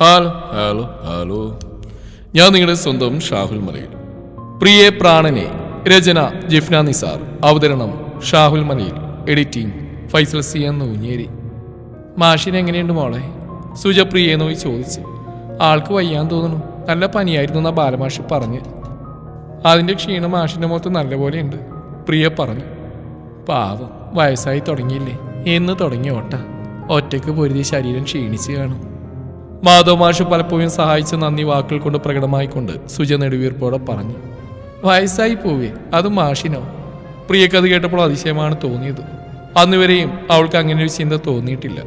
Hello hello hello ഞാൻ നിങ്ങളുടെ സ്വന്തം ഷാഹുൽ മലയിൽ. പ്രിയ പ്രാണനെ രചന ജിഫ്ന നിസാർ. അവതരണം ഷാഹുൽ മലയിൽ. എഡിറ്റിംഗ് ഫൈസൽ സി എന്ന ഊഞ്ഞേരി മാഷിന് എങ്ങനെയുണ്ട് മോളെ? സുജ പ്രിയെ നോയി ചോദിച്ചു. ആൾക്ക് വയ്യാൻ തോന്നുന്നു. നല്ല പനിയായിരുന്നു എന്നാ ബാലമാഷി പറഞ്ഞ്. അതിന്റെ ക്ഷീണം മാഷിന്റെ മുഖത്ത് നല്ലപോലെയുണ്ട്. പ്രിയ പറഞ്ഞു. പാവം വയസ്സായി തുടങ്ങിയില്ലേ. എന്ന് തുടങ്ങിയ ഓട്ട. ഒറ്റയ്ക്ക് പൊരുതി ശരീരം ക്ഷീണിച്ച് കാണും. മാധവ് മാഷ് പലപ്പോഴും സഹായിച്ച നന്ദി വാക്കുകൾ കൊണ്ട് പ്രകടമായിക്കൊണ്ട് സുജ നെടുവീർപ്പോടെ പറഞ്ഞു. വയസ്സായി പോവേ അത് മാഷിനോ? പ്രിയക്കത് കേട്ടപ്പോൾ അതിശയമാണ് തോന്നിയത്. അന്നുവരെയും അവൾക്ക് അങ്ങനെ ഒരു ചിന്ത തോന്നിയിട്ടില്ല.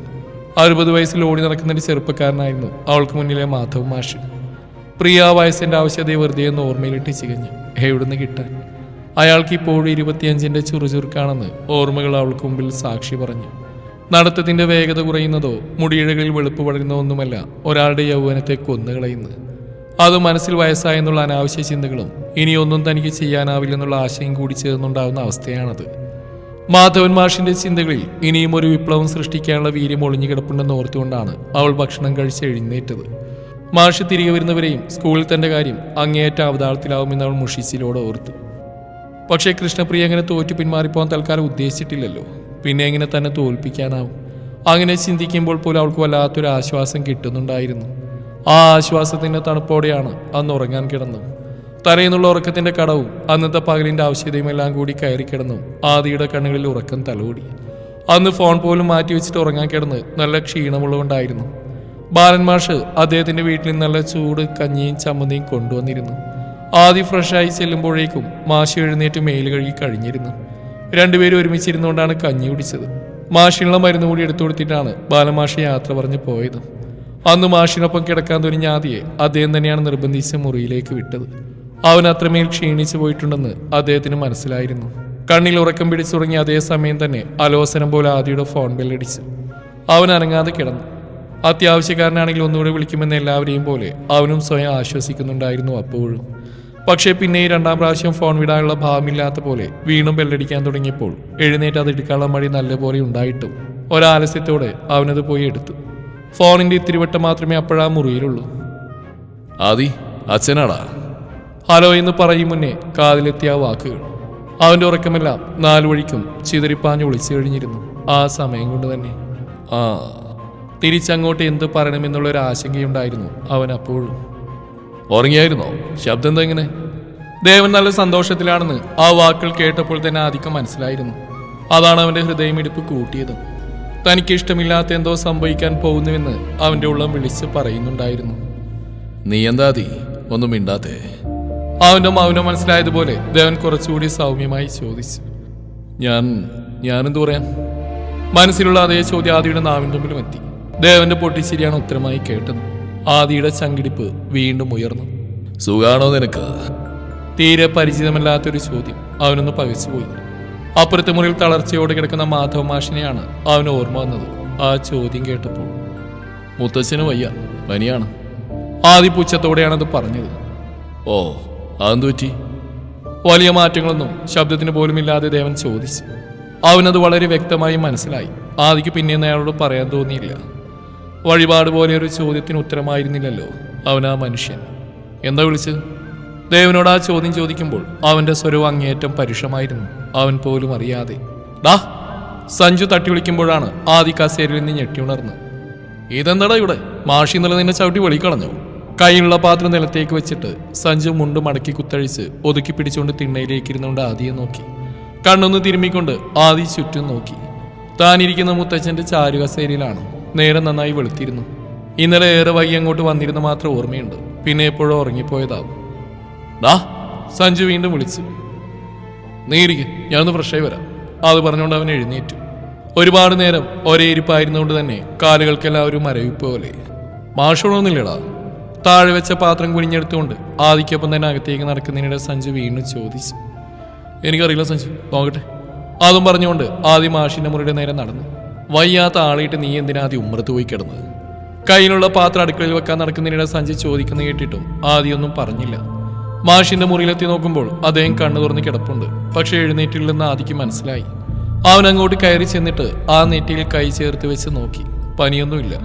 അറുപത് വയസ്സിൽ ഓടി നടക്കുന്ന ഒരു ചെറുപ്പക്കാരനായിരുന്നു അവൾക്ക് മുന്നിലെ മാധവ് മാഷ്. പ്രിയ വയസ്സിന്റെ ആവശ്യതയെ വെറുതെ ഒന്ന് ഓർമ്മയിലിട്ട് ചികഞ്ഞു എവിടുന്ന് കിട്ടാൻ. അയാൾക്ക് ഇപ്പോഴും ഇരുപത്തിയഞ്ചിന്റെ ചുറുചുറുക്കാണെന്ന് ഓർമ്മകൾ അവൾക്ക് മുമ്പിൽ സാക്ഷി പറഞ്ഞു. നടത്തത്തിന്റെ വേഗത കുറയുന്നതോ മുടിയിഴകളിൽ വെളുപ്പ് വളരുന്ന ഒന്നുമല്ല ഒരാളുടെ യൗവനത്തെ കൊന്നുകളയുന്നത് അത് മനസ്സിൽ വയസ്സായെന്നുള്ള അനാവശ്യ ചിന്തകളും ഇനിയൊന്നും തനിക്ക് ചെയ്യാനാവില്ലെന്നുള്ള ആശയം കൂടി ചേർന്നുണ്ടാവുന്ന അവസ്ഥയാണത്. മാധവൻ മാഷിന്റെ ചിന്തകളിൽ ഇനിയും ഒരു വിപ്ലവം സൃഷ്ടിക്കാനുള്ള വീര്യം ഒളിഞ്ഞു കിടപ്പുണ്ടെന്ന് ഓർത്തുകൊണ്ടാണ് അവൾ ഭക്ഷണം കഴിച്ച് എഴുന്നേറ്റത്. മാഷ് തിരികെ വരുന്നവരെയും സ്കൂളിൽ തന്റെ കാര്യം അങ്ങേയറ്റ അവതാളത്തിലാവുമെന്ന് അവൾ മുഷിച്ചിലോടെ ഓർത്തു. പക്ഷേ കൃഷ്ണപ്രിയ അങ്ങനെ തോറ്റു പിന്മാറിപ്പോകാൻ തൽക്കാലം ഉദ്ദേശിച്ചിട്ടില്ലല്ലോ. പിന്നെ എങ്ങനെ തന്നെ തോൽപ്പിക്കാനാവും. അങ്ങനെ ചിന്തിക്കുമ്പോൾ പോലും അവൾക്ക് വല്ലാത്തൊരു ആശ്വാസം കിട്ടുന്നുണ്ടായിരുന്നു. ആ ആശ്വാസത്തിന്റെ തണുപ്പോടെയാണ് അന്ന് ഉറങ്ങാൻ കിടന്നത്. തലയിന്നുള്ള ഉറക്കത്തിന്റെ കടവും അന്നത്തെ പകലിന്റെ എല്ലാം കൂടി കയറി കിടന്നു. ആദിയുടെ കണ്ണുകളിൽ ഉറക്കം തലോടി. അന്ന് ഫോൺ പോലും മാറ്റി വെച്ചിട്ട് ഉറങ്ങാൻ കിടന്ന് നല്ല ക്ഷീണമുള്ളതുകൊണ്ടായിരുന്നു. ബാലൻ മാഷ് അദ്ദേഹത്തിന്റെ വീട്ടിൽ നല്ല ചൂട് കഞ്ഞിയും ചമ്മന്തിയും കൊണ്ടുവന്നിരുന്നു. ആദ്യം ഫ്രഷായി ചെല്ലുമ്പോഴേക്കും മാഷ് എഴുന്നേറ്റ് മേൽ കഴുകി കഴിഞ്ഞിരുന്നു. രണ്ടുപേരും ഒരുമിച്ചിരുന്നുകൊണ്ടാണ് കഞ്ഞി കുടിച്ചത്. മാഷിനുള്ള മരുന്ന് കൂടി എടുത്തു കൊടുത്തിട്ടാണ് ബാലമാഷി യാത്ര പറഞ്ഞ് പോയത്. അന്ന് മാഷിനൊപ്പം കിടക്കാൻ തുനിഞ്ഞ ആദ്യയെ അദ്ദേഹം തന്നെയാണ് നിർബന്ധിച്ച് മുറിയിലേക്ക് വിട്ടത്. അവൻ അത്രമേൽ ക്ഷീണിച്ചു പോയിട്ടുണ്ടെന്ന് അദ്ദേഹത്തിന് മനസ്സിലായിരുന്നു. കണ്ണിൽ ഉറക്കം പിടിച്ചു തുടങ്ങിയ അതേ സമയം തന്നെ അലോസനം പോലെ ആദിയുടെ ഫോൺ ബെല്ലടിച്ചു. അവൻ അനങ്ങാതെ കിടന്നു. അത്യാവശ്യക്കാരനാണെങ്കിൽ ഒന്നുകൂടെ വിളിക്കുമെന്ന് എല്ലാവരെയും പോലെ അവനും സ്വയം ആശ്വസിക്കുന്നുണ്ടായിരുന്നു അപ്പോഴും. പക്ഷേ പിന്നെ ഈ രണ്ടാം പ്രാവശ്യം ഫോൺ വിടാനുള്ള ഭാവമില്ലാത്ത പോലെ വീണ്ടും ബെല്ലടിക്കാൻ തുടങ്ങിയപ്പോൾ എഴുന്നേറ്റ് അത് എടുക്കാനുള്ള മടി നല്ലപോലെ ഉണ്ടായിട്ടും. ഒരാലസ്യത്തോടെ അവനത് പോയി എടുത്തു. ഫോണിന്റെ ഇത്തിരിവട്ടം മാത്രമേ അപ്പോഴാ മുറിയിലുള്ളൂ. ആദി അച്ഛനാടാ? ഹലോ എന്ന് പറയും മുന്നേ കാതിലെത്തിയ ആ വാക്കുകൾ. അവന്റെ ഉറക്കമെല്ലാം നാലു വഴിക്കും ചിതറിപ്പാഞ്ഞു വിളിച്ചു കഴിഞ്ഞിരുന്നു. ആ സമയം കൊണ്ട് തന്നെ. ആ. തിരിച്ചങ്ങോട്ട് എന്ത് പറയണമെന്നുള്ളൊരു ആശങ്കയുണ്ടായിരുന്നു അവൻ അപ്പോഴും. ഉറങ്ങിയായിരുന്നോ? ശബ്ദം എന്താ ഇങ്ങനെ? ദേവൻ നല്ല സന്തോഷത്തിലാണെന്ന് ആ വാക്കുകൾ കേട്ടപ്പോൾ തന്നെ അധികം മനസ്സിലായിരുന്നു. അതാണ് അവന്റെ ഹൃദയമിടിപ്പ് കൂട്ടിയത്. തനിക്ക് ഇഷ്ടമില്ലാത്ത എന്തോ സംഭവിക്കാൻ പോകുന്നുവെന്ന് അവന്റെ ഉള്ളം വിളിച്ച് പറയുന്നുണ്ടായിരുന്നു. നീ എന്താ തീ ഒന്നും മിണ്ടാത്തേ? അവന്റെ മൗനം മനസ്സിലായതുപോലെ ദേവൻ കുറച്ചുകൂടി സൗമ്യമായി ചോദിച്ചു. ഞാൻ ഞാനെന്ത് പറയാൻ മനസ്സിലുള്ള അതേ ചോദ്യം ആദ്യയുടെ നാവിൻ തുമ്പിലും എത്തി. ദേവന്റെ പൊട്ടിച്ചിരിയാണ് ഉത്തരമായി കേട്ടത്. ആദിയുടെ ചങ്കിടിപ്പ് വീണ്ടും ഉയർന്നു. സുഖാണോ നിനക്ക്? തീരെ പരിചിതമല്ലാത്തൊരു ചോദ്യം അവനൊന്ന് പകച്ചുപോയി. അപ്പുറത്തെ മുറിയിൽ തളർച്ചയോടെ കിടക്കുന്ന മാധവ മാഷിനെയാണ് അവന് ഓർമ്മ വന്നത്. ആ ചോദ്യം കേട്ടപ്പോൾ. മുത്തച്ഛന് വയ്യ. പനിയാണ്. ആദി അത് പറഞ്ഞത്. ഓ അതെന്തു പറ്റി? വലിയ മാറ്റങ്ങളൊന്നും ശബ്ദത്തിന് പോലും ഇല്ലാതെ ദേവൻ ചോദിച്ചു. അവനത് വളരെ വ്യക്തമായി മനസ്സിലായി. ആദിക്ക് പിന്നെയൊന്നും അയാളോട് പറയാൻ തോന്നിയില്ല. വഴിപാട് പോലെ ഒരു ചോദ്യത്തിന് ഉത്തരമായിരുന്നില്ലല്ലോ അവനാ മനുഷ്യൻ. എന്താ വിളിച്ച് ദേവനോട് ആ ചോദ്യം ചോദിക്കുമ്പോൾ അവന്റെ സ്വരവും അങ്ങേയറ്റം പരുഷമായിരുന്നു. അവൻ പോലും അറിയാതെ. ഡാ സഞ്ജു തട്ടി വിളിക്കുമ്പോഴാണ് ആദി കസേരയിൽ നിന്ന് ഞെട്ടിയുണർന്ന് ഇതെന്താടാ ഇവിടെ? മാഷി നില നിന്നെ ചവിട്ടി വെളിക്കളഞ്ഞു കൈയുള്ള പാത്രം നിലത്തേക്ക് വെച്ചിട്ട് സഞ്ജു മുണ്ട് മടക്കി കുത്തഴിച്ച് ഒതുക്കി പിടിച്ചുകൊണ്ട് തിണ്ണയിലേക്ക് ഇരുന്നുകൊണ്ട് ആദിയെ നോക്കി. കണ്ണൊന്ന് തിരുമ്മിക്കൊണ്ട് ആദി ചുറ്റും നോക്കി. താനിരിക്കുന്ന മുത്തച്ഛന്റെ ചാരുകസേരയിലാണ് നേരം നന്നായി വെളുത്തിരുന്നു. ഇന്നലെ ഏറെ വൈകി അങ്ങോട്ട് വന്നിരുന്ന മാത്രം ഓർമ്മയുണ്ട്. പിന്നെ എപ്പോഴും ഉറങ്ങിപ്പോയതാവും. സഞ്ജു വീണ്ടും വിളിച്ചു. നീ ഞാനൊന്ന് ഫ്രഷായി വരാം. അത് പറഞ്ഞുകൊണ്ട് അവൻ എഴുന്നേറ്റു. ഒരുപാട് നേരം ഒരേ ഇരിപ്പായിരുന്നുകൊണ്ട് തന്നെ കാലുകൾക്കെല്ലാം ഒരു മരവിപ്പ് പോലെ. മാഷോണൊന്നുമില്ലടാ താഴെ വെച്ച പാത്രം കുനിഞ്ഞെടുത്തുകൊണ്ട് ആദിക്കൊപ്പം തന്നെ അകത്തേക്ക് നടക്കുന്നതിനിടെ സഞ്ജു വീണ്ടും ചോദിച്ചു. എനിക്കറിയില്ല സഞ്ജു നോക്കട്ടെ. അതും പറഞ്ഞുകൊണ്ട് ആദ്യം മാഷിന്റെ മുറിയുടെ നേരെ നടന്നു. വയ്യാത്ത ആളായിട്ട് നീ എന്തിനാ ആദ്യം ഉമ്മറത്ത് പോയി കിടന്നത്? കയ്യിലുള്ള പാത്രം അടുക്കളയിൽ വെക്കാൻ നടക്കുന്നതിനിടെ സഞ്ജയ് ചോദിക്കുന്ന കേട്ടിട്ടും ആദ്യമൊന്നും പറഞ്ഞില്ല. മാഷിന്റെ മുറിയിലെത്തി നോക്കുമ്പോൾ അദ്ദേഹം കണ്ണു തുറന്ന് കിടപ്പുണ്ട്. പക്ഷെ എഴുന്നേറ്റില്ലെന്ന് ആദിക്ക് മനസ്സിലായി. അവൻ അങ്ങോട്ട് കയറി ചെന്നിട്ട് ആ നെറ്റിയിൽ കൈ ചേർത്ത് വെച്ച് നോക്കി. പനിയൊന്നുമില്ല.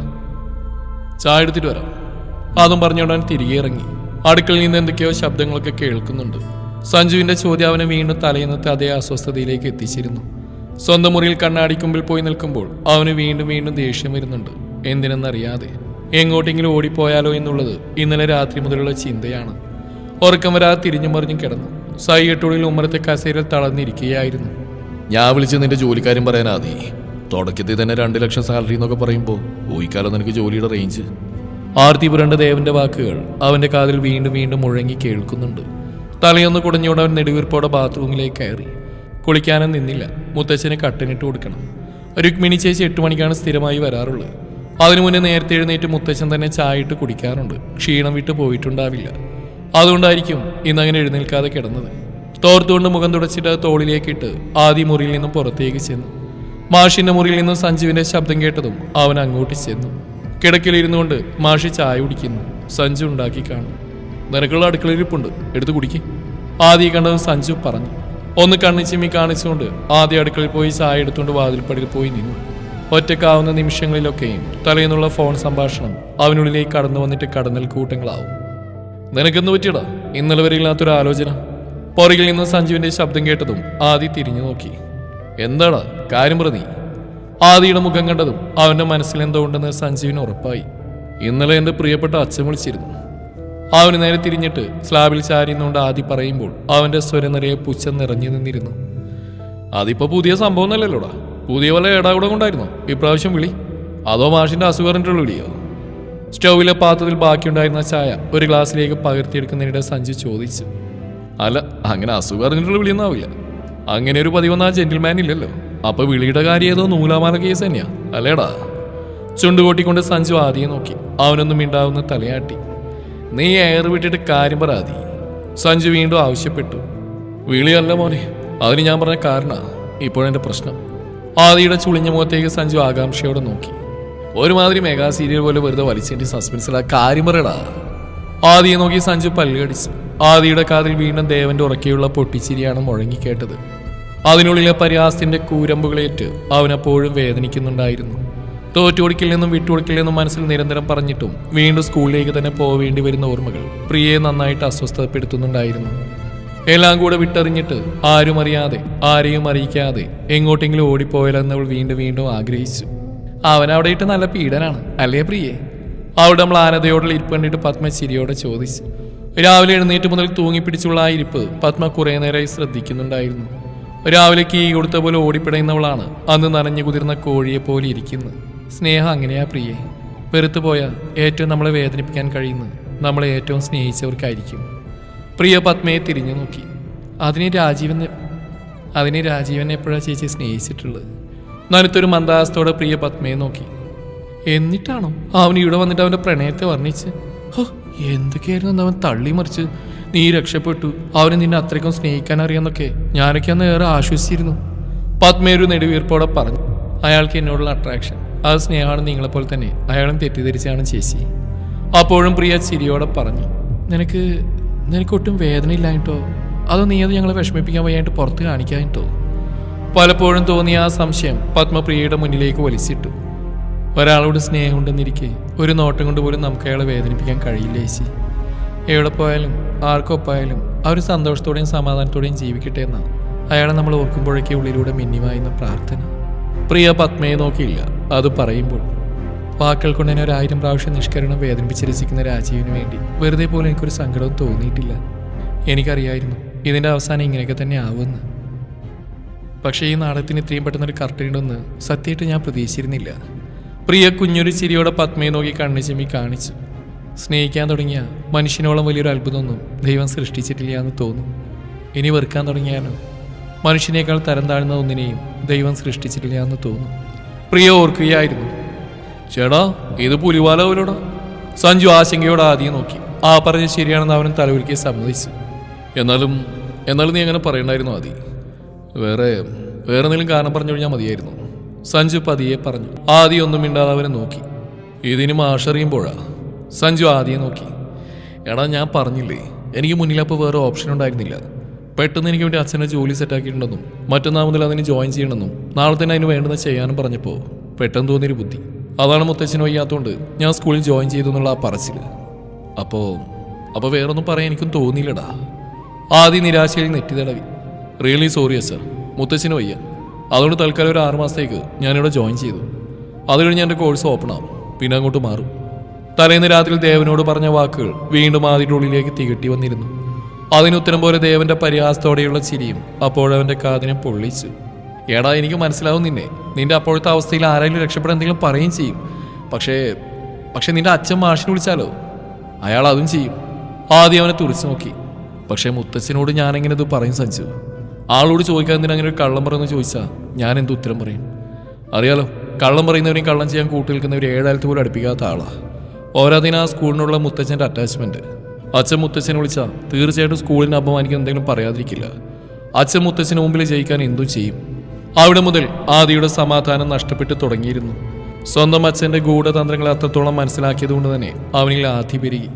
ചായ എടുത്തിട്ട് വരാം. അതും പറഞ്ഞുകൊണ്ട് അവൻ തിരികെ ഇറങ്ങി. അടുക്കളയിൽ നിന്ന് എന്തൊക്കെയോ ശബ്ദങ്ങളൊക്കെ കേൾക്കുന്നുണ്ട്. സഞ്ജുവിന്റെ ചോദ്യം അവനെ വീണ്ടും തലയുന്നത്തെ അതേ അസ്വസ്ഥതയിലേക്ക് എത്തിച്ചിരുന്നു. സ്വന്തം മുറിയിൽ കണ്ണാടിക്കുമ്പിൽ പോയി നിൽക്കുമ്പോൾ അവന് വീണ്ടും വീണ്ടും ദേഷ്യം വരുന്നുണ്ട്. എന്തിനെന്നറിയാതെ. എങ്ങോട്ടെങ്കിലും ഓടിപ്പോയാലോ എന്നുള്ളത് ഇന്നലെ രാത്രി മുതലുള്ള ചിന്തയാണ്. ഉറക്കം വരാതെ തിരിഞ്ഞു മറിഞ്ഞു കിടന്നു. സൈകെട്ടുള്ളിൽ ഉമ്മറത്തെ കസേരയിൽ തളർന്നിരിക്കുകയായിരുന്നു. ഞാൻ വിളിച്ച് നിന്റെ ജോലിക്കാരും പറയാനാതി തുടക്കത്തിൽ തന്നെ രണ്ട് ലക്ഷം സാലറി എന്നൊക്കെ പറയുമ്പോൾ ഊഹിക്കാലോ നിനക്ക് ജോലിയുടെ റേഞ്ച് ആർത്തി പുരണ്ട ദേവന്റെ വാക്കുകൾ അവന്റെ കാതിൽ വീണ്ടും വീണ്ടും മുഴങ്ങി കേൾക്കുന്നുണ്ട്. തലയൊന്ന് കുടഞ്ഞുകൊണ്ട് അവൻ നെടുവീർപ്പോടെ ബാത്റൂമിലേക്ക് കയറി. കുളിക്കാനും നിന്നില്ല. മുത്തച്ഛന് കട്ടനിട്ട് കൊടുക്കണം. രുക്മിണി ചേച്ചി എട്ട് മണിക്കാണ് സ്ഥിരമായി വരാറുള്ളത്. അതിനു മുന്നേ നേരത്തെ എഴുന്നേറ്റ് മുത്തച്ഛൻ തന്നെ ചായ ഇട്ട് കുടിക്കാറുണ്ട്. ക്ഷീണം വിട്ട് പോയിട്ടുണ്ടാവില്ല. അതുകൊണ്ടായിരിക്കും ഇന്നങ്ങനെ എഴുന്നേൽക്കാതെ കിടന്നത്. തോർത്തുകൊണ്ട് മുഖം തുടച്ചിട്ട് തോളിലേക്ക് തോളിലേക്കിട്ട് ആദ്യ മുറിയിൽ നിന്നും പുറത്തേക്ക് ചെന്നു. മാഷിന്റെ മുറിയിൽ നിന്നും സഞ്ജുവിന്റെ ശബ്ദം കേട്ടതും അവൻ അങ്ങോട്ട് ചെന്നു. കിടക്കിലിരുന്നു കൊണ്ട് മാഷി ചായ കുടിക്കുന്നു. സഞ്ജു ഉണ്ടാക്കി കാണും. നിനക്കുള്ള അടുക്കളയിരിപ്പുണ്ട് എടുത്തു കുടിക്ക്. ആദ്യം കണ്ടത് സഞ്ജു പറഞ്ഞു. ഒന്ന് കണ്ണിച്ചിമ്മി കാണിച്ചുകൊണ്ട് ആദ്യ അടുക്കളയിൽ പോയി ചായ എടുത്തുകൊണ്ട് വാതിൽപ്പടിയിൽ പോയി നിന്നു. ഒറ്റക്കാവുന്ന നിമിഷങ്ങളിലൊക്കെയും തലേന്നുള്ള ഫോൺ സംഭാഷണം അവനുള്ളിലേക്ക് കടന്നു വന്നിട്ട് കടന്നൽ കൂട്ടങ്ങളാവും. നിനക്കെന്ന് പറ്റിയടാ? ഇന്നലെ വരെ ഇല്ലാത്തൊരു ആലോചന. പുറകിൽ നിന്ന് സഞ്ജുവിന്റെ ശബ്ദം കേട്ടതും ആദി തിരിഞ്ഞു നോക്കി. എന്താടാ? കാര്യം പ്രതി ആദിയുടെ മുഖം കണ്ടതും അവന്റെ മനസ്സിൽ എന്തോ ഉണ്ടെന്ന് സഞ്ജീവിന് ഉറപ്പായി. ഇന്നലെ എന്റെ പ്രിയപ്പെട്ട അച്ഛൻ വിളിച്ചിരുന്നു. അവന് നേരെ തിരിഞ്ഞിട്ട് സ്ലാബിൽ ചാരിയുന്നുകൊണ്ട് ആദി പറയുമ്പോൾ അവന്റെ സ്വരം നിറയെ പുച്ഛം നിറഞ്ഞു നിന്നിരുന്നു. അതിപ്പോ പുതിയ സംഭവം അല്ലല്ലോടാ പുതിയ വല്ല ഏടാകൂടെ കൊണ്ടായിരുന്നു? ഇപ്രാവശ്യം വിളി. അതോ മാഷിന്റെ അസുഖറിന്റെ വിളിയോ? സ്റ്റൗവിലെ പാത്രത്തിൽ ബാക്കിയുണ്ടായിരുന്ന ചായ ഒരു ഗ്ലാസ്സിലേക്ക് പകർത്തിയെടുക്കുന്നതിനിടെ സഞ്ജു ചോദിച്ചു. അല്ല അങ്ങനെ അസുഖം അറിഞ്ഞിട്ടുള്ള വിളിയൊന്നാവില്ല. അങ്ങനെ ഒരു പതിവൊന്നും ആ ജെന്റിൽമാൻ ഇല്ലല്ലോ. അപ്പൊ വിളിയുടെ കാര്യം ഏതോ നൂലാമാല കേസ് തന്നെയാ. അല്ലേടാ? ചുണ്ടുകൊട്ടിക്കൊണ്ട് സഞ്ജു ആദ്യം നോക്കി. അവനൊന്നും മിണ്ടാവുന്ന തലയാട്ടി. നീ എയർ വിട്ടിട്ട് കാര്യം പറയാതി സഞ്ജു വീണ്ടും ആവശ്യപ്പെട്ടു. വിളിയല്ല മോനെ അതിന് ഞാൻ പറഞ്ഞ കാരണ ഇപ്പോഴെന്റെ പ്രശ്നം. ആദിയുടെ ചുളിഞ്ഞ മുഖത്തേക്ക് സഞ്ജു ആകാംക്ഷയോടെ നോക്കി. ഒരുമാതിരി മെഗാ സീരിയൽ പോലെ വെറുതെ വലിച്ചേണ്ടി സസ്പെൻസിലാ കാര്യം പറയടാ. ആദിയെ നോക്കി സഞ്ജു പല്ലുകടിച്ചു ആദിയുടെ കാതിൽ വീണ്ടും ദേവന്റെ ഉറക്കെയുള്ള പൊട്ടിച്ചിരിയാണ് മുഴങ്ങിക്കേട്ടത് അതിനുള്ളിലെ പരിഹാസത്തിന്റെ കൂരമ്പുകളേറ്റ് അവനപ്പോഴും വേദനിക്കുന്നുണ്ടായിരുന്നു. തോറ്റുകൊടുക്കിൽ നിന്നും വിട്ടുകൊടുക്കിൽ നിന്നും മനസ്സിൽ നിരന്തരം പറഞ്ഞിട്ടും വീണ്ടും സ്കൂളിലേക്ക് തന്നെ പോവേണ്ടി വരുന്ന ഓർമ്മകൾ പ്രിയയെ നന്നായിട്ട് അസ്വസ്ഥപ്പെടുത്തുന്നുണ്ടായിരുന്നു. എല്ലാം കൂടെ വിട്ടറിഞ്ഞിട്ട് ആരും അറിയാതെ ആരെയും അറിയിക്കാതെ എങ്ങോട്ടെങ്കിലും ഓടിപ്പോയാലെന്നവൾ വീണ്ടും വീണ്ടും ആഗ്രഹിച്ചു. അവൻ അവിടെ ഇട്ട് നല്ല പീഡനാണ് അല്ലേ പ്രിയെ? അവിടെ നമ്മൾ ആനതയോടുള്ള ഇരിപ്പ് കണ്ടിട്ട് പത്മ ചിരിയോടെ ചോദിച്ചു. രാവിലെ എഴുന്നേറ്റ് മുതൽ തൂങ്ങിപ്പിടിച്ചുള്ള ആ ഇരിപ്പ് പത്മ കുറേ നേരമായി ശ്രദ്ധിക്കുന്നുണ്ടായിരുന്നു. രാവിലെ കീ കൊടുത്ത പോലെ ഓടിപ്പിടയുന്നവളാണ് അന്ന് നനഞ്ഞു കുതിർന്ന കോഴിയെ പോലെ ഇരിക്കുന്നത്. സ്നേഹം അങ്ങനെയാ പ്രിയെ. വെറുത്തു പോയ ഏറ്റവും നമ്മളെ വേദനിപ്പിക്കാൻ കഴിയുന്നത് നമ്മളെ ഏറ്റവും സ്നേഹിച്ചവർക്കായിരിക്കും. പ്രിയ പത്മയെ തിരിഞ്ഞു നോക്കി. അതിന് രാജീവൻ അതിനെ രാജീവൻ എപ്പോഴാണ് ചേച്ചി സ്നേഹിച്ചിട്ടുള്ളത്? നനുത്തൊരു മന്ദാസത്തോടെ പ്രിയ പത്മയെ നോക്കി. എന്നിട്ടാണോ? അവൻ ഇവിടെ വന്നിട്ട് അവന്റെ പ്രണയത്തെ വർണിച്ച്. ഹോ എന്തൊക്കെയായിരുന്നു അവൻ തള്ളി മറിച്ച്. നീ രക്ഷപ്പെട്ടു. അവന് നിന്നെ അത്രയ്ക്കും സ്നേഹിക്കാൻ അറിയാന്നൊക്കെ ഞാനൊക്കെ അന്ന് ഏറെ ആശ്വസിച്ചിരുന്നു. പത്മയൊരു നെടുവീർപ്പോടെ പറഞ്ഞു. അയാൾക്ക് എന്നോടുള്ള അട്രാക്ഷൻ അത് സ്നേഹമാണ് നിങ്ങളെപ്പോലെ തന്നെ അയാളും തെറ്റിദ്ധരിച്ചാണ് ചേച്ചി. അപ്പോഴും പ്രിയ ചിരിയോടെ പറഞ്ഞു നിനക്ക് നിനക്കൊട്ടും വേദനയില്ലായിട്ടോ അതോ നീ അത് ഞങ്ങളെ വിഷമിപ്പിക്കാൻ വയ്യായിട്ട് പുറത്ത് കാണിക്കാനിട്ടോ പലപ്പോഴും തോന്നിയ ആ സംശയം പത്മപ്രിയയുടെ മുന്നിലേക്ക് വലിച്ചിട്ടു. ഒരാളോട് സ്നേഹമുണ്ടെന്നിരിക്കെ ഒരു നോട്ടം കൊണ്ട് പോലും നമുക്ക് അയാളെ വേദനിപ്പിക്കാൻ കഴിയില്ല ചേച്ചി. എവിടെ പോയാലും ആർക്കൊപ്പായാലും ആ ഒരു സന്തോഷത്തോടെയും സമാധാനത്തോടെയും ജീവിക്കട്ടെ എന്ന അയാളെ നമ്മൾ ഓർക്കുമ്പോഴേക്കേ ഉള്ളിലൂടെ മിന്നിമായുന്ന പ്രാർത്ഥന. പ്രിയ പത്മയെ നോക്കിയില്ല. അത് പറയുമ്പോൾ വാക്കുകൾ കൊണ്ട് എന്നെ ഒരായിരം പ്രാവശ്യം നിഷ്കരണം വേദനിപ്പിച്ച് രസിക്കുന്ന രാജീവിന് വേണ്ടി വെറുതെ പോലും എനിക്കൊരു സങ്കടവും തോന്നിയിട്ടില്ല. എനിക്കറിയായിരുന്നു ഇതിന്റെ അവസാനം ഇങ്ങനെയൊക്കെ തന്നെ ആവുമെന്ന്. പക്ഷേ ഈ നാടകത്തിന് ഇത്രയും പെട്ടെന്നൊരു കറക്റ്റുണ്ടെന്ന് സത്യമായിട്ട് ഞാൻ പ്രതീക്ഷിച്ചിരുന്നില്ല. പ്രിയ കുഞ്ഞൊരു ചിരിയോടെ പത്മയെ നോക്കി കണ്ണു ചെമ്മി കാണിച്ചു. സ്നേഹിക്കാൻ തുടങ്ങിയ മനുഷ്യനോളം വലിയൊരു അത്ഭുതമൊന്നും ദൈവം സൃഷ്ടിച്ചിട്ടില്ല എന്ന് തോന്നും. ഇനി വെറുക്കാൻ തുടങ്ങിയാലോ? മനുഷ്യനേക്കാൾ തരം താഴ്ന്ന ഒന്നിനെയും ദൈവം സൃഷ്ടിച്ചിട്ടില്ല എന്ന് തോന്നുന്നു. പ്രിയ ഓർക്കുകയായിരുന്നു. ചേടാ ഇത് പുലിവാല പോലോടാ. സഞ്ജു ആശങ്കയോടെ ആദ്യം നോക്കി. ആ പറഞ്ഞ ശരിയാണെന്ന് അവനും തലവിളിക്ക് സമ്മതിച്ചു. എന്നാലും എന്നാലും നീ അങ്ങനെ പറയണ്ടായിരുന്നു ആദി. വേറെ വേറെ എന്തെങ്കിലും കാരണം പറഞ്ഞു കഴിഞ്ഞാൽ മതിയായിരുന്നു. സഞ്ജു പതിയെ പറഞ്ഞു. ആദ്യം ഒന്നും മിണ്ടാതെ അവനെ നോക്കി. ഇതിന് മാഷറിയുമ്പോഴാ? സഞ്ജു ആദ്യം നോക്കി. എടാ ഞാൻ പറഞ്ഞില്ലേ എനിക്ക് മുന്നിലപ്പോൾ വേറെ ഓപ്ഷൻ ഉണ്ടായിരുന്നില്ല. പെട്ടെന്ന് എനിക്ക് വേണ്ടി അച്ഛനെ ജോലി സെറ്റാക്കിയിട്ടുണ്ടെന്നും മറ്റന്നാൾ മുതൽ അതിന് ജോയിൻ ചെയ്യണമെന്നും നാളെ തന്നെ അതിന് വേണ്ടുന്ന ചെയ്യാനും പറഞ്ഞപ്പോൾ പെട്ടെന്ന് തോന്നിയൊരു ബുദ്ധി. അതാണ് മുത്തച്ഛന് വയ്യാത്തതുകൊണ്ട് ഞാൻ സ്കൂളിൽ ജോയിൻ ചെയ്തു എന്നുള്ള ആ പറച്ചിൽ അപ്പോൾ അപ്പോൾ വേറൊന്നും പറയാൻ എനിക്കും തോന്നിയില്ലടാ. ആദ്യം നിരാശയിൽ നെറ്റി തടവി റിയലി സോറി സർ മുത്തച്ഛന് വയ്യ. അതുകൊണ്ട് തൽക്കാലം ഒരു ആറ് മാസത്തേക്ക് ഞാനിവിടെ ജോയിൻ ചെയ്തു. അത് കഴിഞ്ഞ് എന്റെ കോഴ്സ് ഓപ്പൺ ആവും. പിന്നെ അങ്ങോട്ട് മാറും. തലേന്ന് രാത്രി ദേവനോട് പറഞ്ഞ വാക്കുകൾ വീണ്ടും ആദ്യത്തെ ഉള്ളിലേക്ക് തികട്ടി വന്നിരുന്നു. അതിനുത്തരം പോലെ ദേവന്റെ പരിഹാസത്തോടെയുള്ള ചിരിയും അപ്പോഴവന്റെ കാതിനെ പൊള്ളിച്ചു. എടാ എനിക്ക് മനസ്സിലാവും നിന്നെ. നിന്റെ അപ്പോഴത്തെ അവസ്ഥയിൽ ആരെങ്കിലും രക്ഷപ്പെടാൻ എന്തെങ്കിലും പറയുകയും ചെയ്യും. പക്ഷേ പക്ഷേ നിന്റെ അച്ഛൻ മാഷിനെ വിളിച്ചാലോ? അയാൾ അതും ചെയ്യും. ആദ്യം അവനെ തുറച്ചു നോക്കി. പക്ഷേ മുത്തച്ഛനോട് ഞാനെങ്ങനെ ഇത് പറയും സഞ്ചു ആളോട് ചോദിക്കാൻ എന്തിനാ അങ്ങനെ ഒരു കള്ളം പറയുന്നു ചോദിച്ചാൽ ഞാൻ എന്ത് ഉത്തരം പറയും? അറിയാലോ കള്ളം പറയുന്നവരെയും കള്ളം ചെയ്യാൻ കൂട്ടി നിൽക്കുന്നവർ ഏഴായിരത്തി പോലും അടുപ്പിക്കാത്ത ആളാ. ദിനം ആ സ്കൂളിനുള്ള മുത്തച്ഛന്റെ അറ്റാച്ച്മെന്റ് അച്ഛൻ മുത്തച്ഛനെ വിളിച്ചാൽ തീർച്ചയായിട്ടും സ്കൂളിനെ അപമാനിക്കാൻ എന്തെങ്കിലും പറയാതിരിക്കില്ല. അച്ഛൻ മുത്തച്ഛന് മുമ്പിൽ ജയിക്കാൻ എന്തും ചെയ്യും? അവിടെ മുതൽ ആദിയുടെ സമാധാനം നഷ്ടപ്പെട്ടു തുടങ്ങിയിരുന്നു. സ്വന്തം അച്ഛന്റെ ഗൂഢതന്ത്രങ്ങൾ അത്രത്തോളം മനസ്സിലാക്കിയതുകൊണ്ട് തന്നെ അവനിൽ ആധി പെരുകി.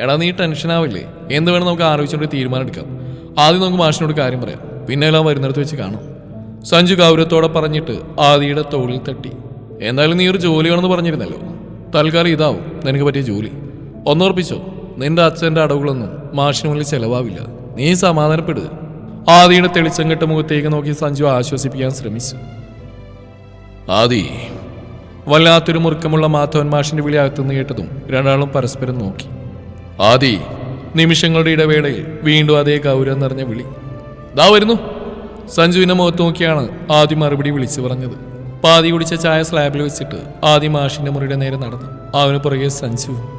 എടാ നീ ടെൻഷനാവില്ലേ എന്ത് വേണം നമുക്ക് ആലോചിച്ചുകൊണ്ട് തീരുമാനം എടുക്കാം ആദ്യം നമുക്ക് മാഷിനോട് കാര്യം പറയാം. പിന്നെ എല്ലാം വരുന്നിടത്ത് വെച്ച് കാണാം. സഞ്ജു ഗൗരവത്തോടെ പറഞ്ഞിട്ട് ആദിയുടെ തോളിൽ തട്ടി. എന്തായാലും നീ ഒരു ജോലി വേണമെന്ന് പറഞ്ഞിരുന്നല്ലോ. തൽക്കാലം ഇതാവും. നിനക്ക് പറ്റിയ ജോലി. ഒന്നുറപ്പിച്ചോ? നിന്റെ അച്ഛന്റെ അടവുകളൊന്നും മാഷിന് മുന്നിൽ ചെലവാവില്ല. നീ സമാധാനപ്പെടുക. ആദിയുടെ തെളിച്ചം കെട്ട മുഖത്തേക്ക് നോക്കി സഞ്ജു ആശ്വസിപ്പിക്കാൻ ശ്രമിച്ചു. ആദി വല്ലാത്തൊരു മുറുക്കമുള്ള മാധവൻ മാഷിന്റെ വിളി അകത്തുനിന്ന് കേട്ടതും രണ്ടാളും പരസ്പരം നോക്കി. ആദി നിമിഷങ്ങളുടെ ഇടവേളയിൽ വീണ്ടും അതേ ഗൗരവം നിറഞ്ഞ വിളി. ദാ വരുന്നു. സഞ്ജുവിനെ മുഖത്ത് നോക്കിയാണ് ആദ്യം മറുപടി വിളിച്ചു പറഞ്ഞത്. പാതി കുടിച്ച ചായ സ്ലാബിൽ വെച്ചിട്ട് ആദി മാഷിന്റെ മുറിയുടെ നേരെ നടന്നു. അവന് പുറകെ സഞ്ജു.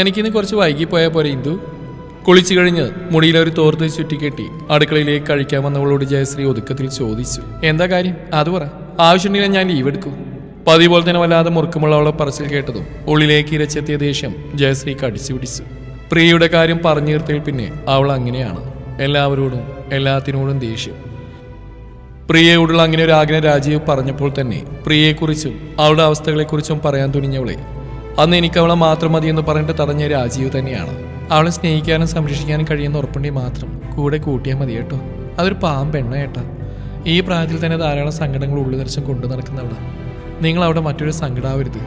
എനിക്കിന്ന് കുറച്ച് വൈകി പോയാൽ പോലെ ഇന്ദു. കുളിച്ചു കഴിഞ്ഞ് മുടിയിൽ ഒരു തോർത്ത് ചുറ്റിക്കെട്ടി അടുക്കളയിലേക്ക് കഴിക്കാൻ വന്നവളോട് ജയശ്രീ ഒതുക്കത്തിൽ ചോദിച്ചു. എന്താ കാര്യം? അത് പറ. ആവശ്യമുണ്ടെങ്കിൽ ഞാൻ ലീവ് എടുക്കും. പതിവ് പോലെ തന്നെ വല്ലാതെ മുറുക്കമുള്ള അവളെ പറച്ചിൽ കേട്ടതും ഉള്ളിലേക്ക് ഇരച്ചെത്തിയ ദേഷ്യം ജയശ്രീക്ക് അടിച്ചു പിടിച്ചു. പ്രിയയുടെ കാര്യം പറഞ്ഞു നിർത്തിയിൽ പിന്നെ അവൾ അങ്ങനെയാണ്. എല്ലാവരോടും എല്ലാത്തിനോടും ദേഷ്യം. പ്രിയയോടുള്ള അങ്ങനെ ഒരു ആഗ്രഹം രാജീവ് പറഞ്ഞപ്പോൾ തന്നെ പ്രിയയെക്കുറിച്ചും അവളുടെ അവസ്ഥകളെക്കുറിച്ചും പറയാൻ തുനിഞ്ഞവളെ അന്ന് എനിക്ക് അവളെ മാത്രം മതി എന്ന് പറഞ്ഞിട്ട് തടഞ്ഞ രാജീവ് തന്നെയാണ്. അവളെ സ്നേഹിക്കാനും സംരക്ഷിക്കാനും കഴിയുന്ന ഉറപ്പുണ്ടെങ്കിൽ മാത്രം കൂടെ കൂട്ടിയാൽ മതി കേട്ടോ. അതൊരു പാവം പെണ്ണ കേട്ടാ ഈ പ്രായത്തിൽ തന്നെ ധാരാളം സങ്കടങ്ങൾ ഉള്ളു നിറച്ചും കൊണ്ടു നടക്കുന്നവളാണ് നിങ്ങൾ അവിടെ മറ്റൊരു സങ്കടാവരുത്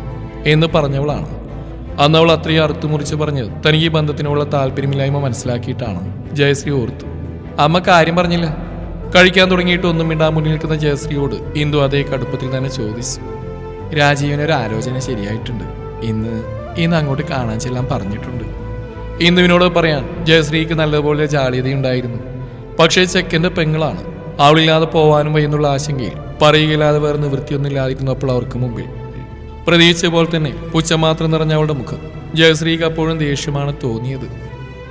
എന്ന് പറഞ്ഞവളാണ്. അന്ന് അവൾ അത്രയും അറുത്തുമുറിച്ച് പറഞ്ഞ് തനിക്ക് ഈ ബന്ധത്തിനുള്ള താല്പര്യമില്ലായ്മ മനസ്സിലാക്കിയിട്ടാണ് ജയശ്രീ ഓർത്തു. അമ്മ കാര്യം പറഞ്ഞില്ല. കഴിക്കാൻ തുടങ്ങിയിട്ട് ഒന്നും മിണ്ടാൻ മുന്നിൽ നിൽക്കുന്ന ജയശ്രീയോട് ഇന്ദു അതേ കടുപ്പത്തിൽ തന്നെ ചോദിച്ചു. രാജീവിനൊരു ആലോചന ശരിയായിട്ടുണ്ട്. ഇന്ന് ഇന്ന് അങ്ങോട്ട് കാണാൻ ചെല്ലാൻ പറഞ്ഞിട്ടുണ്ട്. ഇന്ദുവിനോട് പറയാൻ ജയശ്രീക്ക് നല്ലപോലെ ജാളിയതയുണ്ടായിരുന്നു പക്ഷേ ചെക്കന്റെ പെങ്ങളാണ്. അവളില്ലാതെ പോവാനും വയ്യെന്നുള്ള ആശങ്കയിൽ പറയുകയില്ലാതെ വേറെ നിവൃത്തിയൊന്നുമില്ലാതിരുന്നപ്പോൾ അവർക്ക് മുമ്പിൽ. പ്രതീക്ഷിച്ച പോലെ തന്നെ പുച്ഛം മാത്രം നിറഞ്ഞ അവളുടെ മുഖം ജയശ്രീക്ക് അപ്പോഴും ദേഷ്യമാണ് തോന്നിയത്.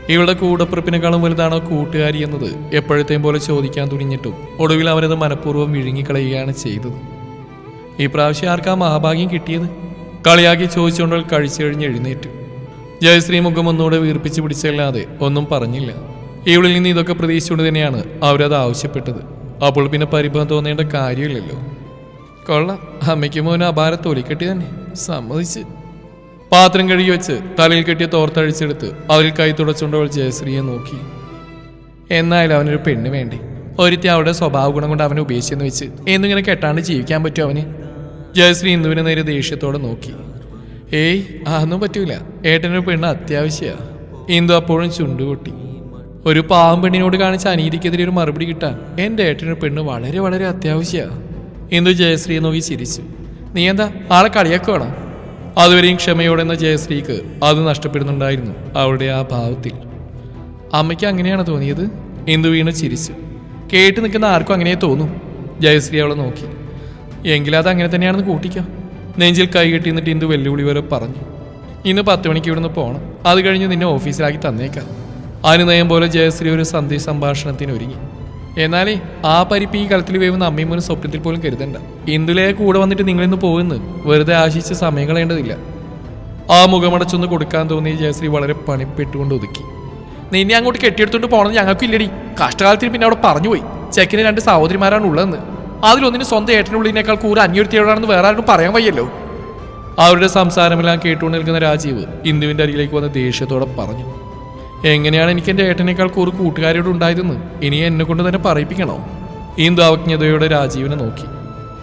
ഇവളുടെ കൂടപ്പിറപ്പിനേക്കാളും വലുതാണോ കൂട്ടുകാരി എന്നത് എപ്പോഴത്തെയും പോലെ ചോദിക്കാൻ തുനിഞ്ഞിട്ടും ഒടുവിൽ അവരത് മനഃപൂർവം വിഴുങ്ങിക്കളയുകയാണ് ചെയ്തത്. ഈ പ്രാവശ്യം ആർക്കാ മഹാഭാഗ്യം കിട്ടിയത്? കളിയാക്കി ചോദിച്ചുകൊണ്ട് കഴിച്ചു കഴിഞ്ഞ് എഴുന്നേറ്റു. ജയശ്രീ മുഖം ഒന്നുകൂടെ വീർപ്പിച്ച് പിടിച്ചല്ലാതെ ഒന്നും പറഞ്ഞില്ല. ഇവളിൽ നിന്ന് ഇതൊക്കെ പ്രതീക്ഷിച്ചുകൊണ്ട് തന്നെയാണ് അവരത് ആവശ്യപ്പെട്ടത്. അപ്പോൾ പിന്നെ പരിഭവം തോന്നേണ്ട കാര്യമില്ലല്ലോ. കൊള്ളാം. അമ്മയ്ക്ക് മോൻ അപാര തൊലിക്കെട്ടി തന്നെ. സമ്മതിച്ച്. പാത്രം കഴുകി വെച്ച് തലയിൽ കെട്ടിയ തോർത്തഴിച്ചെടുത്ത് അതിൽ കൈ തുടച്ചുകൊണ്ട് അവൾ ജയശ്രീയെ നോക്കി. എന്നായാലും അവനൊരു പെണ്ണ് വേണ്ടി? ഒരുത്തി അവളുടെ സ്വഭാവ ഗുണം കൊണ്ട് അവനെ ഉപേക്ഷിച്ചെന്ന് വെച്ച്. എന്നിങ്ങനെ കെട്ടാണ്ട് ജീവിക്കാൻ പറ്റും അവന്? ജയശ്രീ ഇന്ദുവിനെ നേരെ ദേഷ്യത്തോടെ നോക്കി. ഏയ് അതൊന്നും പറ്റൂല. ഏട്ടനൊരു പെണ്ണ് അത്യാവശ്യമാ ഇന്ദു അപ്പോഴും ചുണ്ടുകൊട്ടി ഒരു പാവം പെണ്ണിനോട് കാണിച്ച അനീതിക്കെതിരെ ഒരു മറുപടി കിട്ടാൻ എന്റെ ഏട്ടനൊരു പെണ്ണ് വളരെ വളരെ അത്യാവശ്യമാ ഇന്ദു ജയശ്രീയെ നോക്കി ചിരിച്ചു. നീ എന്താ ആളെ കളിയാക്കുവാണോ? അതുവരെയും ക്ഷമയോടെ എന്ന ജയശ്രീക്ക് അത് നഷ്ടപ്പെടുന്നുണ്ടായിരുന്നു അവളുടെ ആ ഭാവത്തിൽ. അമ്മയ്ക്ക് അങ്ങനെയാണ് തോന്നിയത്? ഇന്ദു വീണ് ചിരിച്ചു. കേട്ട് നിൽക്കുന്ന ആർക്കും അങ്ങനെ തോന്നും. ജയശ്രീ അവളെ നോക്കി. എങ്കിലും അത് അങ്ങനെ തന്നെയാണെന്ന് കൂട്ടിക്കാം. നെഞ്ചിൽ കൈ കെട്ടി നിന്നിട്ട് ഇന്ദു വെല്ലുവിളി വരെ പറഞ്ഞു. ഇന്ന് പത്ത് മണിക്ക് ഇവിടുന്ന് പോകണം അത് കഴിഞ്ഞ് നിന്നെ ഓഫീസിലാക്കി തന്നേക്കാം. അനുനയം പോലെ ജയശ്രീ ഒരു സന്ധി സംഭാഷണത്തിന് ഒരുങ്ങി. എന്നാലേ ആ പരിപ്പ് ഈ കളത്തിൽ വേവുന്ന അമ്മയും മോനും സ്വപ്നത്തിൽ പോലും കരുതണ്ട. ഇന്ദുലേ കൂടെ വന്നിട്ട് നിങ്ങളിന്ന് പോകുന്നത് വെറുതെ ആശിച്ച് സമയം കളയേണ്ടതില്ല. ആ മുഖമടച്ചൊന്ന് കൊടുക്കാൻ തോന്നി ജയശ്രീ വളരെ പണിപ്പെട്ടുകൊണ്ട് ഒതുക്കി. നിന്നെ അങ്ങോട്ട് കെട്ടിയെടുത്തോണ്ട് പോകണമെന്ന് ഞങ്ങൾക്കും ഇല്ലടി കഷ്ടകാലത്തിന് പിന്നെ അവിടെ പറഞ്ഞുപോയി. ചെക്കിന് രണ്ട് സഹോദരിമാരാണ് ഉള്ളതെന്ന്. അതിലൊന്നിന് സ്വന്തം ഏട്ടനുള്ളിനേക്കാൾ കൂടുതൽ അന്വേഷിച്ചവരാണെന്ന് വേറെ ആരും പറയാൻ വയ്യല്ലോ. അവരുടെ സംസാരമെല്ലാം കേട്ടുകൊണ്ട് നിൽക്കുന്ന രാജീവ് ഇന്ദുവിന്റെ അരികിലേക്ക് വന്ന് ദേഷ്യത്തോടെ പറഞ്ഞു. എങ്ങനെയാണ് എനിക്ക് എന്റെ ഏട്ടനേക്കാൾ കൂറ് കൂട്ടുകാരോട് ഉണ്ടായതെന്ന് ഇനി എന്നെ കൊണ്ട് തന്നെ പറയിപ്പിക്കണോ? ഇന്ദു അവജ്ഞതയോടെ രാജീവിനെ നോക്കി.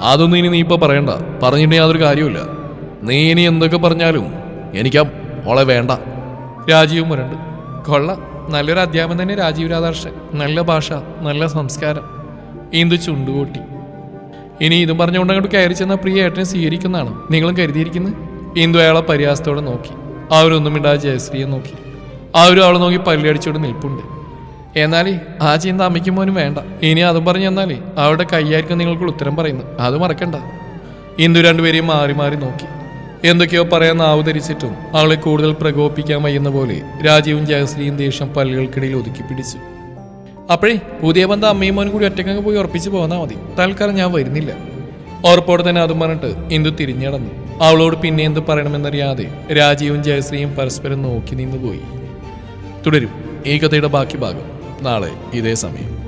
അതൊന്നും ഇനി നീ ഇപ്പോൾ പറയണ്ട. പറഞ്ഞിട്ട് യാതൊരു കാര്യമില്ല നീ ഇനി എന്തൊക്കെ പറഞ്ഞാലും എനിക്കാ മോളെ വേണ്ട. രാജീവും മുരണ്ട്. കൊള്ള. നല്ലൊരു അധ്യാപനം തന്നെ രാജീവ് രാധാകൃഷ്ണൻ. നല്ല ഭാഷ. നല്ല സംസ്കാരം. ഇന്ദു ചുണ്ടുകൂട്ടി. ഇനി ഇതും പറഞ്ഞുകൊണ്ട് അങ്ങോട്ട് കയറി ചെന്ന പ്രിയ ഏട്ടനെ സ്വീകരിക്കുന്നതാണ്. നിങ്ങളും കരുതിയിരിക്കുന്നത് ഇന്ദു അയാളെ പരിഹാസത്തോടെ നോക്കി. അവരൊന്നും ഇണ്ടാ ജയശ്രീയെ നോക്കി. അവരും അവളെ നോക്കി പല്ലടിച്ചോട് നിൽപ്പുണ്ട്. എന്നാലേ ആ ചിന്ത അമ്മയ്ക്കും മോനും വേണ്ട. ഇനി അതും പറഞ്ഞു തന്നാലേ അവരുടെ കൈയായിരിക്കും നിങ്ങൾക്കുള്ള ഉത്തരം പറയുന്നത്. അത് മറക്കണ്ട. ഇന്ദു രണ്ടുപേരെയും മാറി മാറി നോക്കി. എന്തൊക്കെയോ പറയാൻ നാവ് ധരിച്ചിട്ടും അവളെ കൂടുതൽ പ്രകോപിപ്പിക്കാൻ വയ്യുന്ന പോലെ രാജീവും ജയശ്രീയും ദേഷ്യം പല്ലുകൾക്കിടയിൽ ഒതുക്കി പിടിച്ചു. അപ്പോഴേ പുതിയ ബന്ധം അമ്മയും മോനും കൂടി ഒറ്റക്കങ്ങ് പോയി ഉറപ്പിച്ച് പോന്നാൽ മതി. തൽക്കാലം ഞാൻ വരുന്നില്ല. ഉറപ്പോടെ തന്നെ അതും പറഞ്ഞിട്ട് ഇന്ദു തിരിഞ്ഞടന്നു അവളോട് പിന്നെ എന്ത് പറയണമെന്നറിയാതെ രാജീവും ജയശ്രീയും പരസ്പരം നോക്കി നിന്നുപോയി തുടരും. ഈ കഥയുടെ ബാക്കി ഭാഗം. നാളെ ഇതേ സമയം.